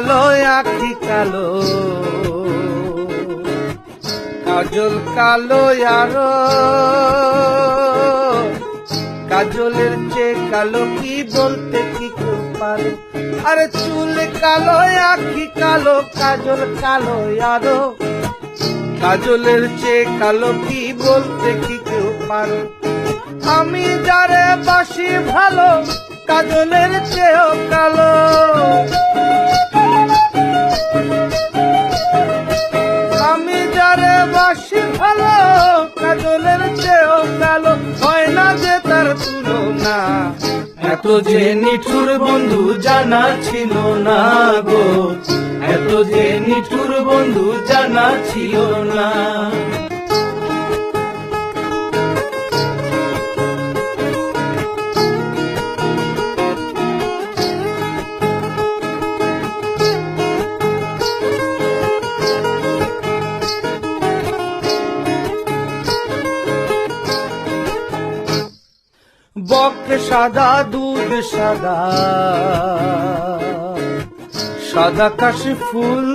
কালো, আখি কালো। কাজল কালো আরও। কাজলের চেয়ে কালো কি বলতে কি কেউ পারে আরে চুল কালো, আখি কালো, কাজল কালো আরও। কাজলের চেয়ে কালো কি বলতে কি কেউ পারে আমি যারে বাসি ভালো, কাজলের চেয়েও কালো। আমি যারে বাসি ভালো, কাজলের চেয়েও কালো, হয় না যে তার তুলনা। এত যে নিঠুর বন্ধু জানা ছিল না গো, এত যে নিঠুর বন্ধু জানা ছিল না। সাদা, দুধ সাদা। সাদা কাশি ফুল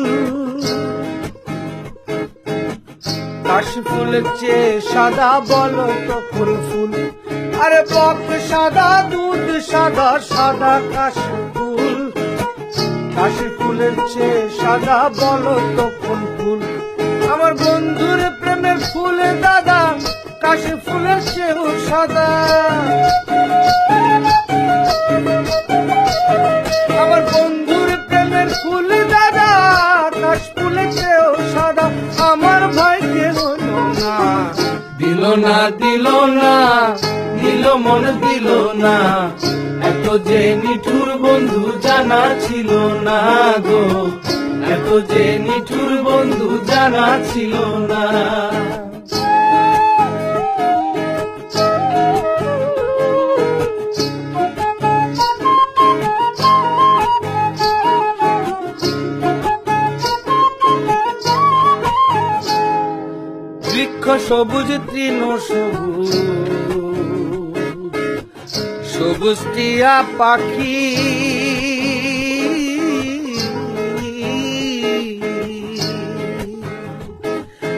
কাশি ফুলের চেয়ে সাদা বলো তো ফুল ফুল। আরে বক সাদা, দুধ সাদা সাদা কাশি ফুল কাশি ফুলের চেয়ে সাদা বলো তো কোন ফুল। আমার বন্ধুর প্রেমের ফুল, দাদা কাশি ফুলের চেয়েও সাদা। আমার বন্ধুর প্রেমের ফুল দাদা কাশ ফুলের চেয়েও সাদা। আমার ভাইকে হলো না। দিল না দিল না, দিল মন দিল না। এত যে নিঠুর বন্ধু জানা ছিল না গো। এত যে নিঠুর বন্ধু জানা ছিল না। বৃক্ষ সবুজ, তৃণ সবুজ। সবুজ টিয়া পাখি।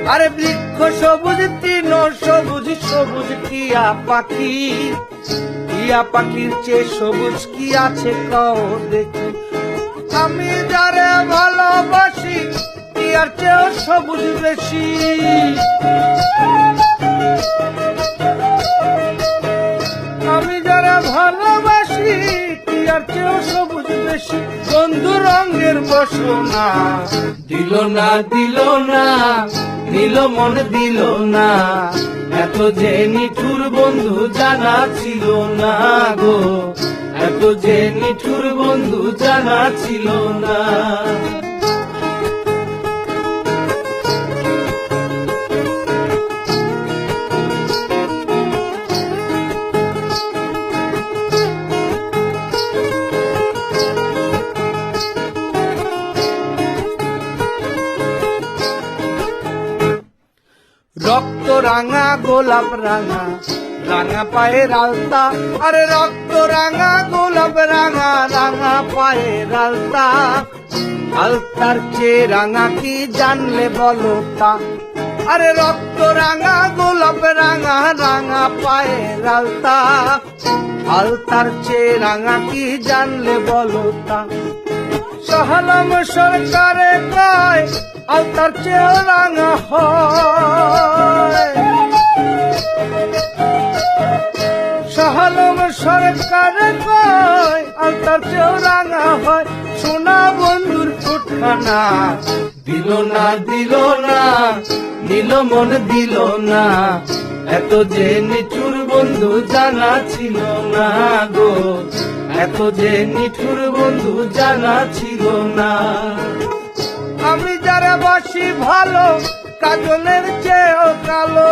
আরে বৃক্ষ সবুজ, তৃণ সবুজ সবুজ টিয়া পাখি। টিয়া পাখির চেয়ে সবুজ কি আছে কও দেখি। আমি যারে টিয়ার চেয়েও সবুজ বেশি। আমি যারা ভালোবাসি টিয়ার চেয়েও সবুজ বেশি। বন্ধু রঙের বসনা। দিল না দিল না, দিল মন, দিল না। এত যে নিঠুর বন্ধু জানা ছিল না গো। এত যে নিঠুর বন্ধু জানা ছিল না। রাঙা, গোলাপ রাঙা রাঙা পায়ের আলতা আরে রক্ত রাঙা, গোলাপ রাঙা রাঙা পায়ের আলতা আলতার চেয়ে রাঙা কি জানলে বলো তা? আরে রক্ত রাঙা, গোলাপ রাঙা রাঙা পায়ের আলতা আলতার চেয়ে রাঙা কি জানলে বলো তা? সহলম সরকারে কয়, আলতার চেয়ে রাঙা হয়। আলতার রাঙা হয়। সোনা বন্ধুর ফুটখানা। দিল না দিল না, নিল মন দিল না। এত যে নিঠুর বন্ধু জানা ছিল না গো। এত যে নিঠুর বন্ধু জানা ছিল না। আমি যারা বাসি ভালো, কাজলের চেয়েও কালো।